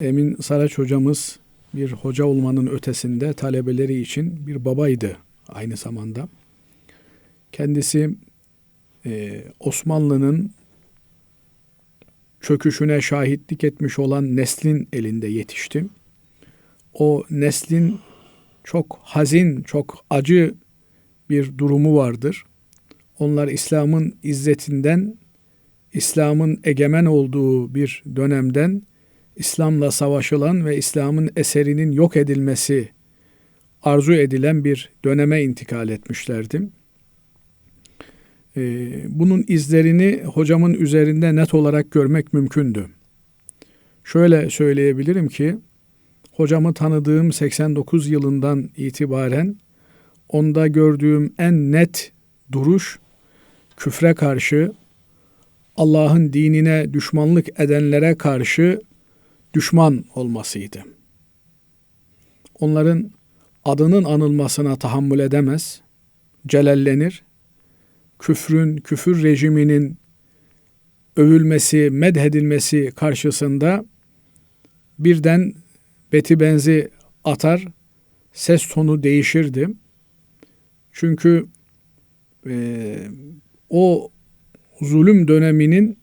Emin Saraç hocamız bir hoca olmanın ötesinde talebeleri için bir babaydı aynı zamanda. Kendisi e, Osmanlı'nın çöküşüne şahitlik etmiş olan neslin elinde yetişti. O neslin çok hazin, çok acı bir durumu vardır. Onlar İslam'ın izzetinden, İslam'ın egemen olduğu bir dönemden İslam'la savaşılan ve İslam'ın eserinin yok edilmesi arzu edilen bir döneme intikal etmişlerdi. Ee, bunun izlerini hocamın üzerinde net olarak görmek mümkündü. Şöyle söyleyebilirim ki, hocamı tanıdığım 89 yılından itibaren onda gördüğüm en net duruş küfre karşı, Allah'ın dinine düşmanlık edenlere karşı düşman olmasıydı. Onların adının anılmasına tahammül edemez, celallenir. Küfrün, küfür rejiminin övülmesi, medhedilmesi karşısında birden beti benzi atar, ses tonu değişirdi. Çünkü e, o zulüm döneminin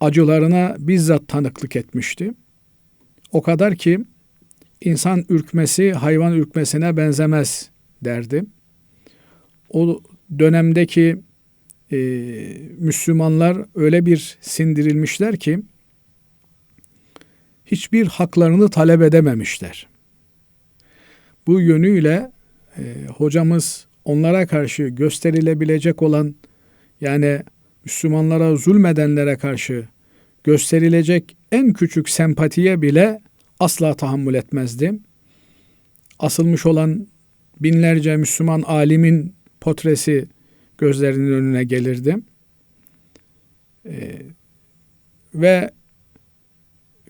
acılarına bizzat tanıklık etmişti. O kadar ki insan ürkmesi hayvan ürkmesine benzemez derdi. O dönemdeki e, Müslümanlar öyle bir sindirilmişler ki hiçbir haklarını talep edememişler. Bu yönüyle e, hocamız onlara karşı gösterilebilecek olan yani Müslümanlara zulmedenlere karşı gösterilecek en küçük sempatiye bile asla tahammül etmezdi. Asılmış olan binlerce Müslüman alimin potresi gözlerinin önüne gelirdi. Ee, ve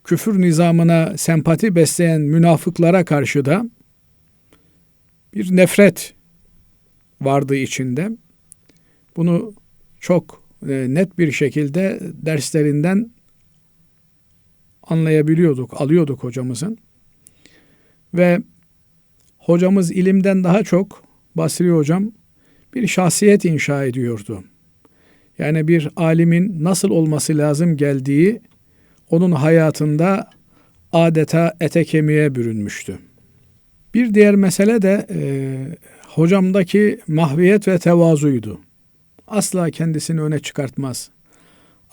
küfür nizamına sempati besleyen münafıklara karşı da bir nefret vardı içinde. Bunu çok e, net bir şekilde derslerinden anlayabiliyorduk, alıyorduk hocamızın. Ve hocamız ilimden daha çok Basri hocam bir şahsiyet inşa ediyordu. Yani bir alimin nasıl olması lazım geldiği onun hayatında adeta ete kemiğe bürünmüştü. Bir diğer mesele de e, hocamdaki mahviyet ve tevazuydu. Asla kendisini öne çıkartmaz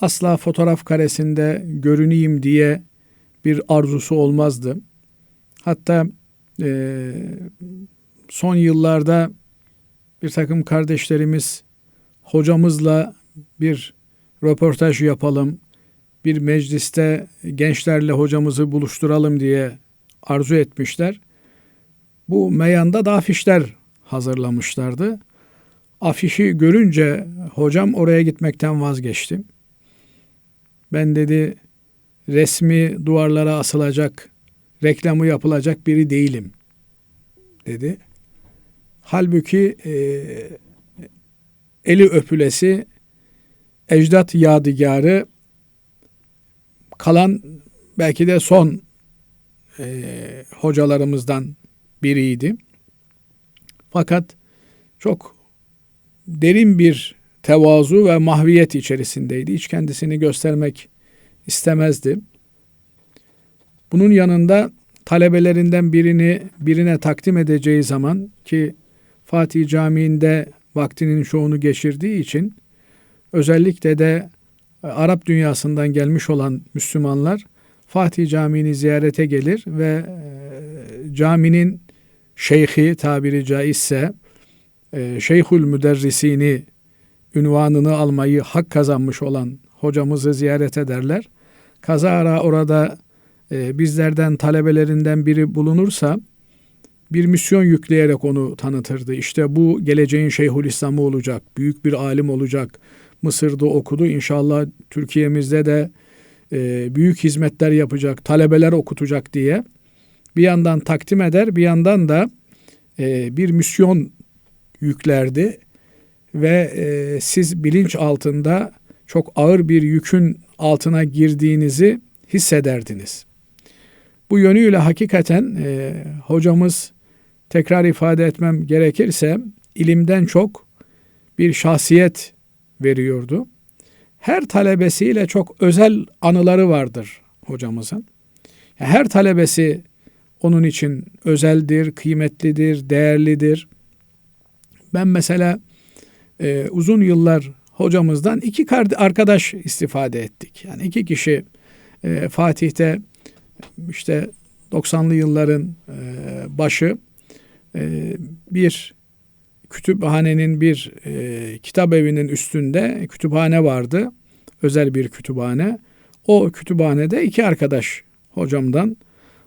asla fotoğraf karesinde görüneyim diye bir arzusu olmazdı. Hatta e, son yıllarda bir takım kardeşlerimiz hocamızla bir röportaj yapalım, bir mecliste gençlerle hocamızı buluşturalım diye arzu etmişler. Bu meyanda da afişler hazırlamışlardı. Afişi görünce hocam oraya gitmekten vazgeçti. Ben dedi resmi duvarlara asılacak, reklamı yapılacak biri değilim dedi. Halbuki e, eli öpülesi ecdat yadigarı kalan belki de son e, hocalarımızdan biriydi. Fakat çok derin bir tevazu ve mahviyet içerisindeydi. Hiç kendisini göstermek istemezdi. Bunun yanında talebelerinden birini birine takdim edeceği zaman ki Fatih Camii'nde vaktinin çoğunu geçirdiği için özellikle de e, Arap dünyasından gelmiş olan Müslümanlar Fatih Camii'ni ziyarete gelir ve e, caminin şeyhi tabiri caizse e, Şeyhül Müderrisini ünvanını almayı hak kazanmış olan hocamızı ziyaret ederler. Kazara orada e, bizlerden talebelerinden biri bulunursa bir misyon yükleyerek onu tanıtırdı. İşte bu geleceğin Şeyhülislam'ı olacak, büyük bir alim olacak. Mısır'da okudu. İnşallah Türkiye'mizde de e, büyük hizmetler yapacak, talebeler okutacak diye bir yandan takdim eder, bir yandan da e, bir misyon yüklerdi ve e, siz bilinç altında çok ağır bir yükün altına girdiğinizi hissederdiniz. Bu yönüyle hakikaten e, hocamız tekrar ifade etmem gerekirse ilimden çok bir şahsiyet veriyordu. Her talebesiyle çok özel anıları vardır hocamızın. Her talebesi onun için özeldir, kıymetlidir, değerlidir. Ben mesela e, uzun yıllar hocamızdan iki arkadaş istifade ettik. Yani iki kişi e, Fatih'te işte 90'lı yılların e, başı e, bir kütüphanenin bir e, kitap evinin üstünde kütüphane vardı. Özel bir kütüphane. O kütüphanede iki arkadaş hocamdan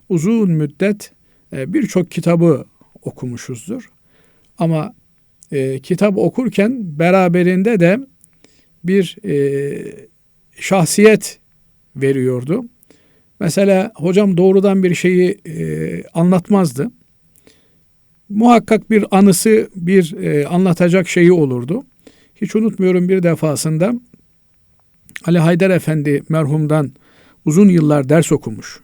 uzun müddet e, birçok kitabı okumuşuzdur. Ama e, kitap okurken beraberinde de bir e, şahsiyet veriyordu. Mesela hocam doğrudan bir şeyi e, anlatmazdı. Muhakkak bir anısı, bir e, anlatacak şeyi olurdu. Hiç unutmuyorum bir defasında Ali Haydar Efendi merhumdan uzun yıllar ders okumuş.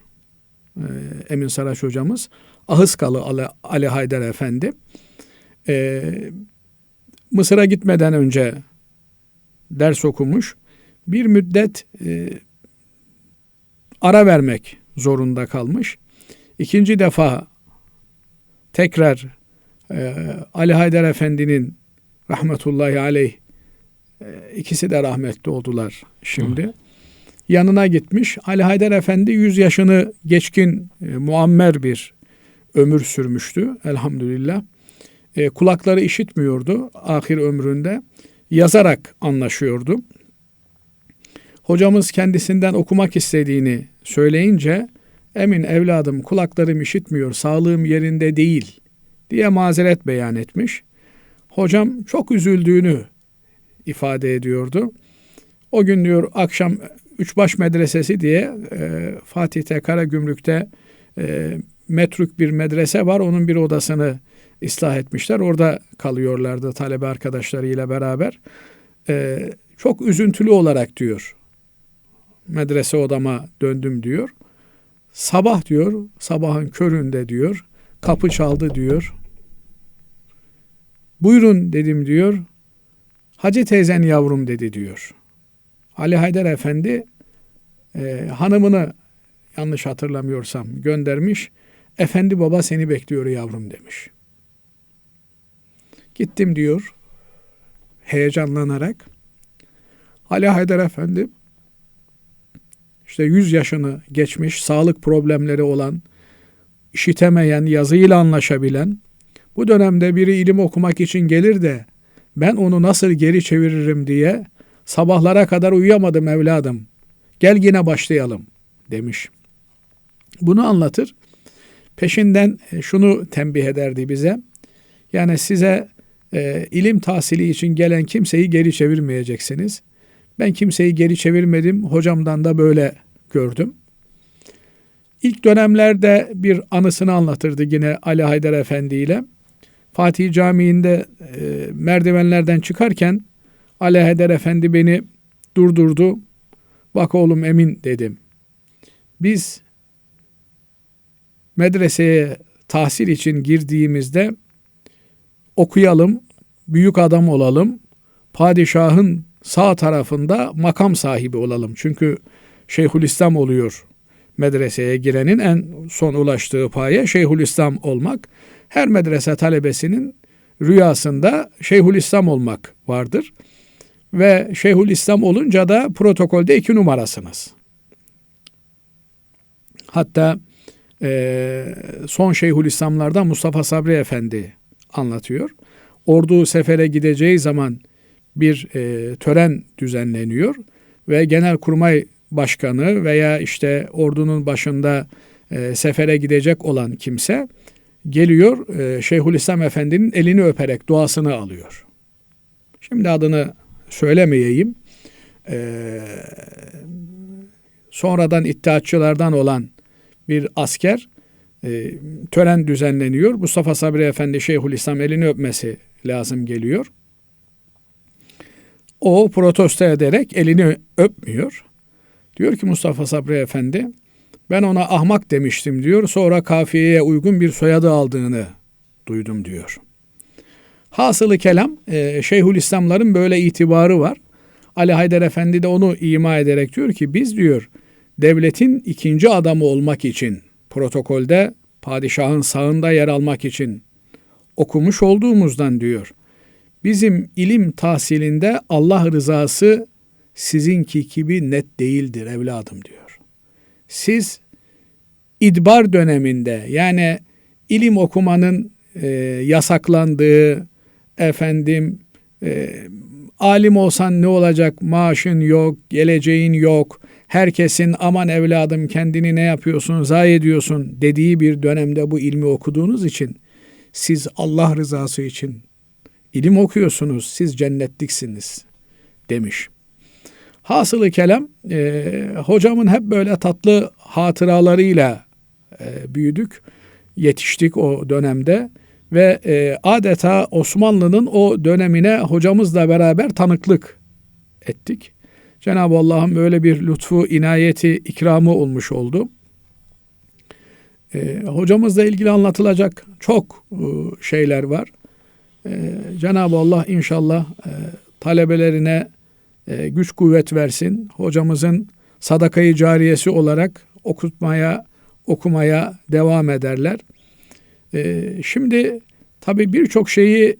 E, Emin Saraç hocamız. Ahıskalı Ali, Ali Haydar Efendi. E, Mısır'a gitmeden önce ders okumuş. Bir müddet e, ara vermek zorunda kalmış. İkinci defa tekrar e, Ali Haydar Efendi'nin rahmetullahi aleyh e, ikisi de rahmetli oldular şimdi. Hı. Yanına gitmiş. Ali Haydar Efendi 100 yaşını geçkin e, muammer bir ömür sürmüştü elhamdülillah. E, kulakları işitmiyordu ahir ömründe. Yazarak anlaşıyordu. Hocamız kendisinden okumak istediğini söyleyince emin evladım kulaklarım işitmiyor, sağlığım yerinde değil diye mazeret beyan etmiş. Hocam çok üzüldüğünü ifade ediyordu. O gün diyor akşam Üçbaş Medresesi diye e, Fatih'te Karagümrük'te e, metruk bir medrese var. Onun bir odasını ıslah etmişler. Orada kalıyorlardı talebe arkadaşlarıyla beraber. E, çok üzüntülü olarak diyor medrese odama döndüm diyor. Sabah diyor, sabahın köründe diyor, kapı çaldı diyor. Buyurun dedim diyor. Hacı teyzen yavrum dedi diyor. Ali Haydar Efendi e, hanımını yanlış hatırlamıyorsam göndermiş. Efendi baba seni bekliyor yavrum demiş. Gittim diyor heyecanlanarak. Ali Haydar Efendi işte 100 yaşını geçmiş, sağlık problemleri olan, işitemeyen, yazıyla anlaşabilen, bu dönemde biri ilim okumak için gelir de ben onu nasıl geri çeviririm diye sabahlara kadar uyuyamadım evladım. Gel yine başlayalım demiş. Bunu anlatır. Peşinden e, şunu tembih ederdi bize. Yani size e, ilim tahsili için gelen kimseyi geri çevirmeyeceksiniz. Ben kimseyi geri çevirmedim. Hocamdan da böyle gördüm. İlk dönemlerde bir anısını anlatırdı yine Ali Haydar Efendi ile. Fatih Camii'nde e, merdivenlerden çıkarken Ali Haydar Efendi beni durdurdu. Bak oğlum emin dedim. Biz medreseye tahsil için girdiğimizde okuyalım, büyük adam olalım, padişahın sağ tarafında makam sahibi olalım. Çünkü Şeyhülislam oluyor medreseye girenin en son ulaştığı paye Şeyhülislam olmak. Her medrese talebesinin rüyasında Şeyhülislam olmak vardır. Ve Şeyhülislam olunca da protokolde iki numarasınız. Hatta e, son Şeyhülislamlardan Mustafa Sabri Efendi anlatıyor. Ordu sefere gideceği zaman bir e, tören düzenleniyor ve Genel Kurmay başkanı veya işte ordunun başında e, sefere gidecek olan kimse geliyor e, Şeyhülislam Efendi'nin elini öperek duasını alıyor. Şimdi adını söylemeyeyim. E, sonradan iddiatçılardan olan bir asker e, tören düzenleniyor. Mustafa Sabri Efendi Şeyhülislam elini öpmesi lazım geliyor. O protesto ederek elini öpmüyor. Diyor ki Mustafa Sabri Efendi, Ben ona ahmak demiştim diyor. Sonra kafiyeye uygun bir soyadı aldığını duydum diyor. Hasılı kelam e, Şeyhülislamların böyle itibarı var. Ali Haydar Efendi de onu ima ederek diyor ki biz diyor devletin ikinci adamı olmak için protokolde padişahın sağında yer almak için okumuş olduğumuzdan diyor. Bizim ilim tahsilinde Allah rızası sizinki gibi net değildir evladım diyor. Siz idbar döneminde yani ilim okumanın e, yasaklandığı efendim e, alim olsan ne olacak maaşın yok geleceğin yok herkesin aman evladım kendini ne yapıyorsun zayi ediyorsun dediği bir dönemde bu ilmi okuduğunuz için siz Allah rızası için ilim okuyorsunuz siz cennetliksiniz demiş. Hasılı kelam e, hocamın hep böyle tatlı hatıralarıyla e, büyüdük, yetiştik o dönemde ve e, adeta Osmanlı'nın o dönemine hocamızla beraber tanıklık ettik. Cenab-ı Allah'ın böyle bir lütfu, inayeti, ikramı olmuş oldu. E, hocamızla ilgili anlatılacak çok e, şeyler var. E, Cenab-ı Allah inşallah e, talebelerine e, güç kuvvet versin. Hocamızın sadakayı cariyesi olarak okutmaya, okumaya devam ederler. E, şimdi tabii birçok şeyi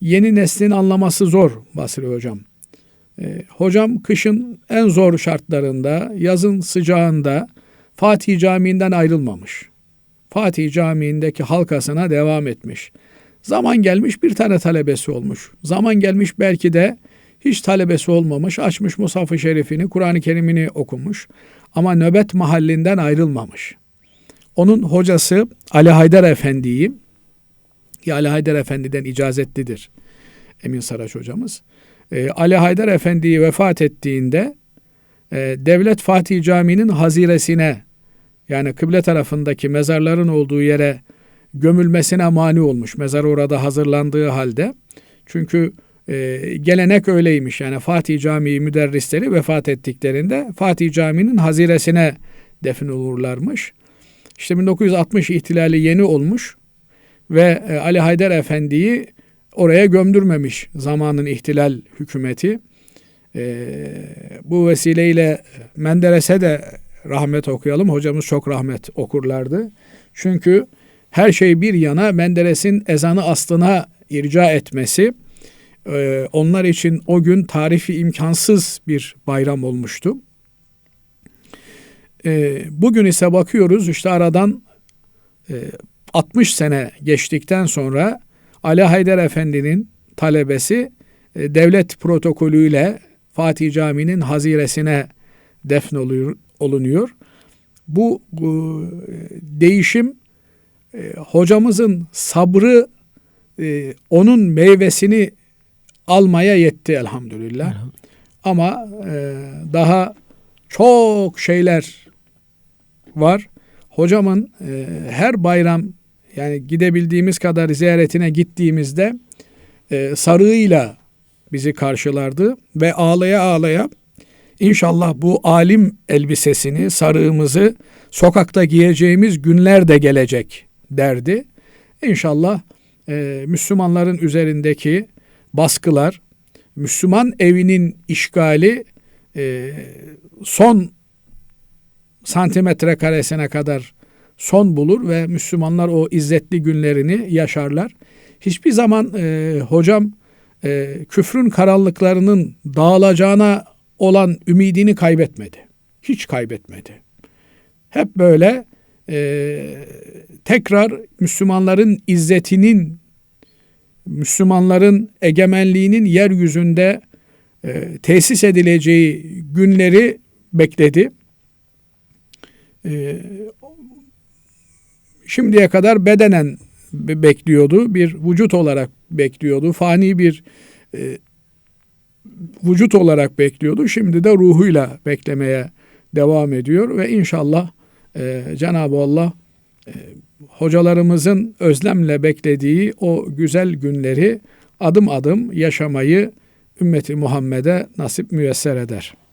yeni neslin anlaması zor Basri Hocam. E, hocam kışın en zor şartlarında, yazın sıcağında Fatih Camii'nden ayrılmamış. Fatih Camii'ndeki halkasına devam etmiş. Zaman gelmiş bir tane talebesi olmuş. Zaman gelmiş belki de hiç talebesi olmamış, açmış Musaf-ı Şerifini, Kur'an-ı Kerim'ini okumuş ama nöbet mahallinden ayrılmamış. Onun hocası Ali Haydar Efendi'yi, ki Ali Haydar Efendi'den icazetlidir Emin Saraç hocamız. Ee, Ali Haydar Efendi'yi vefat ettiğinde e, Devlet Fatih Camii'nin haziresine yani kıble tarafındaki mezarların olduğu yere gömülmesine mani olmuş. Mezar orada hazırlandığı halde. Çünkü e, gelenek öyleymiş. Yani Fatih Camii müderrisleri vefat ettiklerinde Fatih Camii'nin haziresine defin olurlarmış. İşte 1960 ihtilali yeni olmuş ve e, Ali Haydar Efendi'yi oraya gömdürmemiş zamanın ihtilal hükümeti. E, bu vesileyle Menderes'e de rahmet okuyalım. Hocamız çok rahmet okurlardı. Çünkü her şey bir yana Menderes'in ezanı aslına irca etmesi e, onlar için o gün tarifi imkansız bir bayram olmuştu. E, bugün ise bakıyoruz işte aradan e, 60 sene geçtikten sonra Ali Haydar Efendi'nin talebesi e, devlet protokolüyle Fatih Camii'nin haziresine defnoluyor, olunuyor. Bu, bu değişim e, hocamızın sabrı e, onun meyvesini almaya yetti elhamdülillah. elhamdülillah. Ama e, daha çok şeyler var. Hocamın e, her bayram yani gidebildiğimiz kadar ziyaretine gittiğimizde e, sarığıyla bizi karşılardı ve ağlaya ağlaya İnşallah bu alim elbisesini, sarığımızı sokakta giyeceğimiz günler de gelecek derdi. İnşallah e, Müslümanların üzerindeki baskılar, Müslüman evinin işgali e, son santimetre karesine kadar son bulur ve Müslümanlar o izzetli günlerini yaşarlar. Hiçbir zaman e, hocam e, küfrün karanlıklarının dağılacağına olan ümidini kaybetmedi. Hiç kaybetmedi. Hep böyle e, tekrar Müslümanların izzetinin, Müslümanların egemenliğinin yeryüzünde e, tesis edileceği günleri bekledi. E, şimdiye kadar bedenen bekliyordu, bir vücut olarak bekliyordu, fani bir e, vücut olarak bekliyordu. Şimdi de ruhuyla beklemeye devam ediyor ve inşallah e, Cenab-ı Allah e, hocalarımızın özlemle beklediği o güzel günleri adım adım yaşamayı ümmeti Muhammed'e nasip müyesser eder.